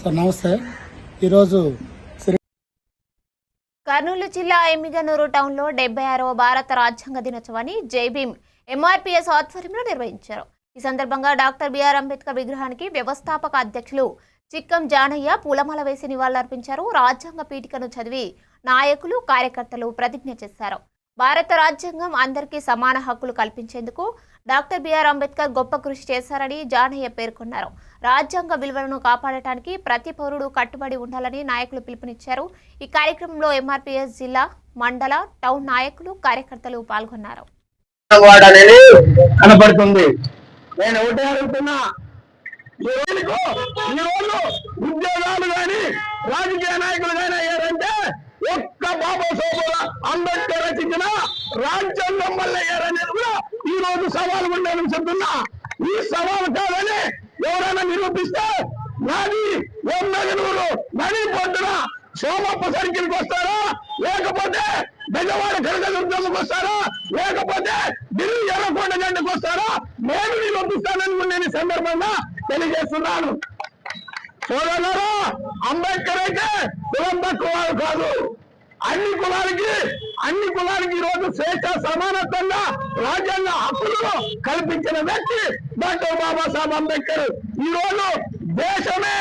Sir నమస్తే. ఈరోజు కర్నూలు జిల్లా ఎమ్మిగనూరు టౌన్లో డెబ్బై ఆరవ భారత రాజ్యాంగ దినోత్సవాన్ని జైభీమ్ ఎంఆర్పీఎస్ ఆధ్వర్యంలో నిర్వహించారు. ఈ సందర్భంగా డాక్టర్ బిఆర్ అంబేద్కర్ విగ్రహానికి వ్యవస్థాపక అధ్యక్షులు చిక్కం జానయ్య పూలమాల వేసి నివాళులర్పించారు. రాజ్యాంగ పీఠికను చదివి నాయకులు కార్యకర్తలు ప్రతిజ్ఞ చేశారు. భారత రాజ్యాంగం అందరికీ సమాన హక్కులు కల్పించేందుకు డాక్టర్ బిఆర్ అంబేద్కర్ గొప్ప కృషి చేశారని జానయ్య పేర్కొన్నారు. రాజ్యాంగ విలువలను కాపాడటానికి ప్రతి పౌరుడు కట్టుబడి ఉండాలని నాయకులు పిలుపునిచ్చారు. ఈ కార్యక్రమంలో ఎంఆర్పీఎస్ జిల్లా మండల టౌన్ నాయకులు కార్యకర్తలు పాల్గొన్నారు. కనపడుతుంది. నేను ఒకటే అడుగుతున్నా. ఉద్యోగాలు రాజకీయ రాజ్యాంగం వల్ల అయ్యారనేది కూడా ఈ రోజు సవాలు ఉండేది చెప్తున్నా ఈ సవాలు కాదని ఎవరైనా నిరూపిస్తే నాది ఎమ్మెగనూరు నది పొద్దున సోమప్ప సర్కిల్కి వస్తారా? లేకపోతే బెజవాడ కనకదుర్గమ్మకి వస్తారా? లేకపోతే ఢిల్లీ ఎర్రకొండ గంటకు వస్తారా? నేను నిరూపిస్తానని నేను సందర్భంగా తెలియజేస్తున్నాను. సోదరులారా అంబేద్కర్ అయితే కులం తక్కువ కాదు. అన్ని కులాలకి అన్ని కులాలకి ఈ రోజు స్వేచ్ఛ సమానత్వంగా రాజ్యాంగ హక్కులను కల్పించిన వ్యక్తి డాక్టర్ బాబాసాహెబ్ అంబేద్కర్. ఈ రోజు దేశమే